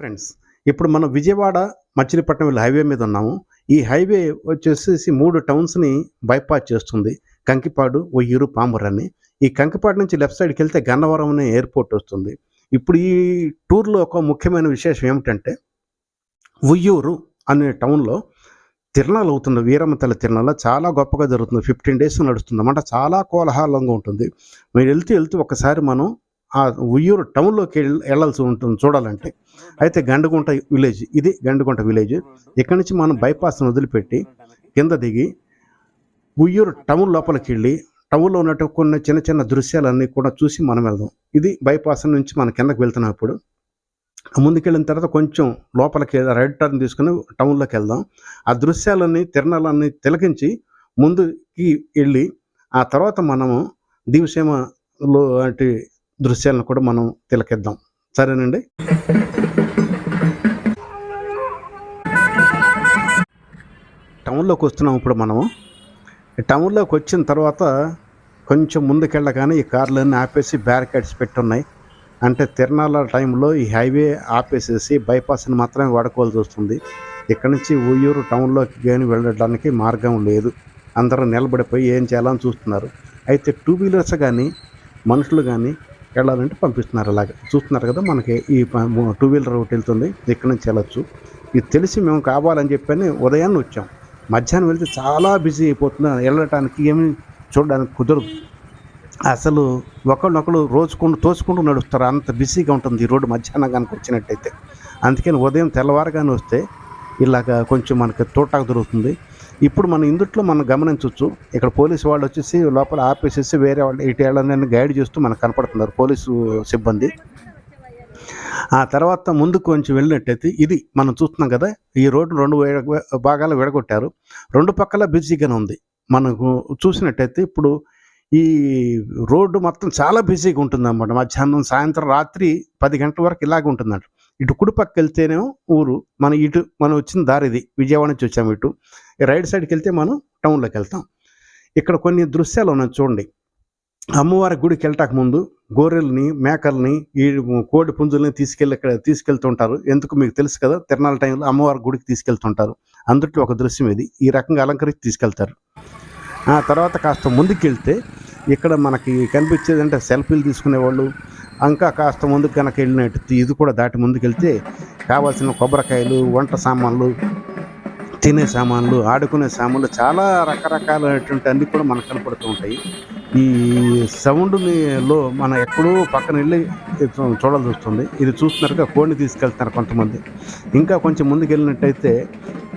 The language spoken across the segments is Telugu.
ఫ్రెండ్స్ ఇప్పుడు మనం విజయవాడ మచిలీపట్నం వెళ్ళి హైవే మీద ఉన్నాము. ఈ హైవే వచ్చేసి మూడు టౌన్స్ని బైపాస్ చేస్తుంది. కంకిపాడు ఒయ్యూరు పామర్ అని ఈ కంకిపాడు నుంచి లెఫ్ట్ సైడ్కి వెళ్తే గన్నవరం అనే ఎయిర్పోర్ట్ వస్తుంది. ఇప్పుడు ఈ టూర్లో ఒక ముఖ్యమైన విశేషం ఏమిటంటే ఉయ్యూరు అనే టౌన్లో తిరణాలు అవుతుంది వీరమ్మ తల్లి తిరణాల చాలా గొప్పగా జరుగుతుంది ఫిఫ్టీన్ డేస్ నడుస్తుంది అన్నమాట. చాలా కోలాహలంగా ఉంటుంది. మీరు వెళ్తూ వెళ్తూ ఒకసారి మనం ఆ ఉయ్యూరు టౌన్లోకి వెళ్ళాల్సి ఉంటుంది చూడాలంటే. అయితే గండగుంట విలేజ్ ఇది గండగుంట విలేజ్. ఇక్కడి నుంచి మనం బైపాస్ను వదిలిపెట్టి కింద దిగి ఉయ్యూరు టౌన్ లోపలికి వెళ్ళి టౌన్లో ఉన్నట్టు కొన్ని చిన్న చిన్న దృశ్యాలన్నీ కూడా చూసి మనం వెళ్దాం. ఇది బైపాస్ నుంచి మనం కిందకి వెళ్తున్నప్పుడు ముందుకెళ్ళిన తర్వాత కొంచెం లోపలికి రైట్ టర్న్ తీసుకుని టౌన్లోకి వెళ్దాం. ఆ దృశ్యాలన్నీ తిరణాలన్నీ తిలకించి ముందుకి వెళ్ళి ఆ తర్వాత మనము దివిసీమలో వంటి దృశ్యాలను కూడా మనం తిలకిద్దాం. సరేనండి? టౌన్లోకి వస్తున్నాం ఇప్పుడు మనము. టౌన్లోకి వచ్చిన తర్వాత కొంచెం ముందుకెళ్ళగానే ఈ కార్లన్నీ ఆపేసి బ్యారికేడ్స్ పెట్టున్నాయి. అంటే తిరణాల టైంలో ఈ హైవే ఆపేసేసి బైపాస్ని మాత్రమే వాడుకోవాల్సి వస్తుంది. ఇక్కడ నుంచి ఉయ్యూరు టౌన్లోకి కానీ వెళ్ళడానికి మార్గం లేదు. అందరూ నిలబడిపోయి ఏం చేయాలని చూస్తున్నారు. అయితే టూ వీలర్స్ కానీ మనుషులు కానీ వెళ్ళాలంటే పంపిస్తున్నారు అలాగే. చూస్తున్నారు కదా మనకి ఈ టూ వీలర్ ఒకటి వెళ్తుంది ఇక్కడ నుంచి వెళ్ళొచ్చు. ఇది తెలిసి మేము కావాలని చెప్పని ఉదయాన్నే వచ్చాం. మధ్యాహ్నం వెళ్తే చాలా బిజీ అయిపోతుంది వెళ్ళటానికి ఏమి చూడడానికి కుదరదు. అసలు ఒకళ్ళొకళ్ళు రోజుకుంటూ తోచుకుంటూ నడుస్తారు. అంత బిజీగా ఉంటుంది ఈ రోడ్డు మధ్యాహ్నం కనుక వచ్చినట్టయితే. అందుకని ఉదయం తెల్లవారుగానే వస్తే ఇలాగ కొంచెం మనకి తోటాకు దొరుకుతుంది. ఇప్పుడు మనం ఇందుట్లో మనం గమనించవచ్చు ఇక్కడ పోలీసు వాళ్ళు వచ్చేసి లోపల ఆపేసేసి వేరే వాళ్ళు ఇటు గైడ్ చేస్తూ మనకు కనపడుతున్నారు పోలీసు సిబ్బంది. ఆ తర్వాత ముందుకు కొంచెం వెళ్ళినట్టయితే ఇది మనం చూస్తున్నాం కదా ఈ రోడ్డు రెండు వే- భాగాలు విడగొట్టారు. రెండు పక్కల బిజీగానే ఉంది. మనకు చూసినట్టయితే ఇప్పుడు ఈ రోడ్డు మొత్తం చాలా బిజీగా ఉంటుంది అన్నమాట మధ్యాహ్నం సాయంత్రం రాత్రి పది గంటల వరకు ఇలాగ ఉంటుందంట. ఇటు కుడి పక్క వెళ్తేనేమో ఊరు. మన ఇటు మనం వచ్చిన దారి ఇది. విజయవాడ నుంచి వచ్చాము ఇటు. రైట్ సైడ్కి వెళ్తే మనం టౌన్లోకి వెళ్తాం. ఇక్కడ కొన్ని దృశ్యాలు ఉన్నాయి చూడండి. అమ్మవారి గుడికి వెళ్ళటాక ముందు గొర్రెల్ని మేకల్ని ఈ కోడి పుంజుల్ని తీసుకెళ్ళి ఇక్కడ తీసుకెళ్తుంటారు. ఎందుకు మీకు తెలుసు కదా? తిరణాల టైంలో అమ్మవారి గుడికి తీసుకెళ్తుంటారు. అందుట్లో ఒక దృశ్యం ఇది. ఈ రకంగా అలంకరించి తీసుకెళ్తారు. ఆ తర్వాత కాస్త ముందుకు వెళ్తే ఇక్కడ మనకి కనిపించేది అంటే సెల్ఫీలు తీసుకునేవాళ్ళు. ఇంకా కాస్త ముందుకు కనుక వెళ్ళినట్టు ఇది కూడా దాటి ముందుకు వెళ్తే కావాల్సిన కొబ్బరికాయలు వంట సామాన్లు తినే సామాన్లు ఆడుకునే సామాన్లు చాలా రకరకాలైనటువంటి అన్నీ కూడా మనకు కనపడుతూ ఉంటాయి. ఈ సౌండ్ని లో మనం ఎక్కడో పక్కన వెళ్ళి చూడాల్సి వస్తుంది. ఇది చూస్తున్నారుగా కోడిని తీసుకెళ్తున్నారు కొంతమంది. ఇంకా కొంచెం ముందుకు వెళ్ళినట్టయితే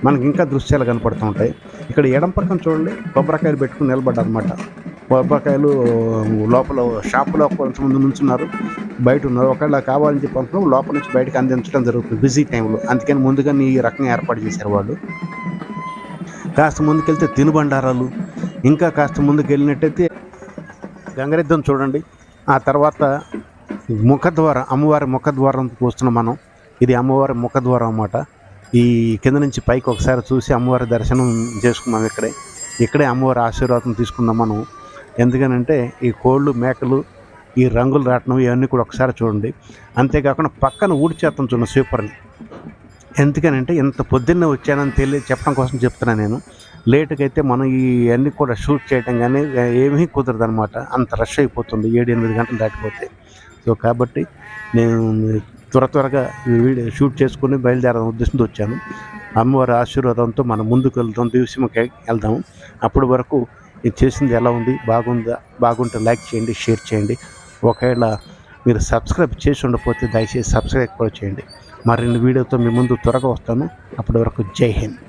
మనకి ఇంకా దృశ్యాలు కనపడుతూ ఉంటాయి. ఇక్కడ ఎడం పక్కన చూడండి కొబ్బరికాయలు పెట్టుకుని నిలబడ్డారు బొబ్బకాయలు లోపల షాపులో కొంతమంది నుంచున్నారు బయట ఉన్నారు. ఒకవేళ కావాలని చెప్పి అనుకున్నాం లోపల నుంచి బయటకు అందించడం జరుగుతుంది బిజీ టైంలో. అందుకని ముందుగానే ఈ రకంగా ఏర్పాటు చేశారు వాళ్ళు. కాస్త ముందుకెళ్తే తినుబండారాలు ఇంకా కాస్త ముందుకు వెళ్ళినట్టయితే గంగరెద్దం చూడండి. ఆ తర్వాత ముఖద్వారం అమ్మవారి ముఖద్వారం చూస్తున్నాం మనం. ఇది అమ్మవారి ముఖద్వారం అన్నమాట. ఈ కింద నుంచి పైకి ఒకసారి చూసి అమ్మవారి దర్శనం చేసుకున్నాం ఇక్కడే. ఇక్కడే అమ్మవారి ఆశీర్వాదం తీసుకున్నాం మనం. ఎందుకనంటే ఈ కోళ్ళు మేకలు ఈ రంగులు రావటం ఇవన్నీ కూడా ఒకసారి చూడండి. అంతేకాకుండా పక్కన ఊడిచేత్తం చూడండి స్వీపర్ని ఎందుకనంటే ఇంత పొద్దున్నే వచ్చానని తెలియ చెప్పడం కోసం చెప్తున్నాను నేను. లేటుగా అయితే మనం ఈ కూడా షూట్ చేయడం కానీ ఏమీ కుదరదు అనమాట అంత రష్ అయిపోతుంది. ఏడు ఎనిమిది గంటలు దాటిపోతే. సో కాబట్టి నేను త్వర త్వరగా వీడియో షూట్ చేసుకుని బయలుదేరడం ఉద్దేశంతో వచ్చాను. అమ్మవారి ఆశీర్వాదంతో మనం ముందుకు వెళ్తాం దివసీమకి వెళ్దాము అప్పటి వరకు ఇది చేసింది ఎలా ఉంది? బాగుందా? బాగుంటే లైక్ చేయండి షేర్ చేయండి. ఒకవేళ మీరు సబ్స్క్రైబ్ చేసి ఉండకపోతే దయచేసి సబ్స్క్రైబ్ కూడా చేయండి. మరిన్ని వీడియోతో మీ ముందు త్వరగా వస్తాను. అప్పటి వరకు జై హింద్.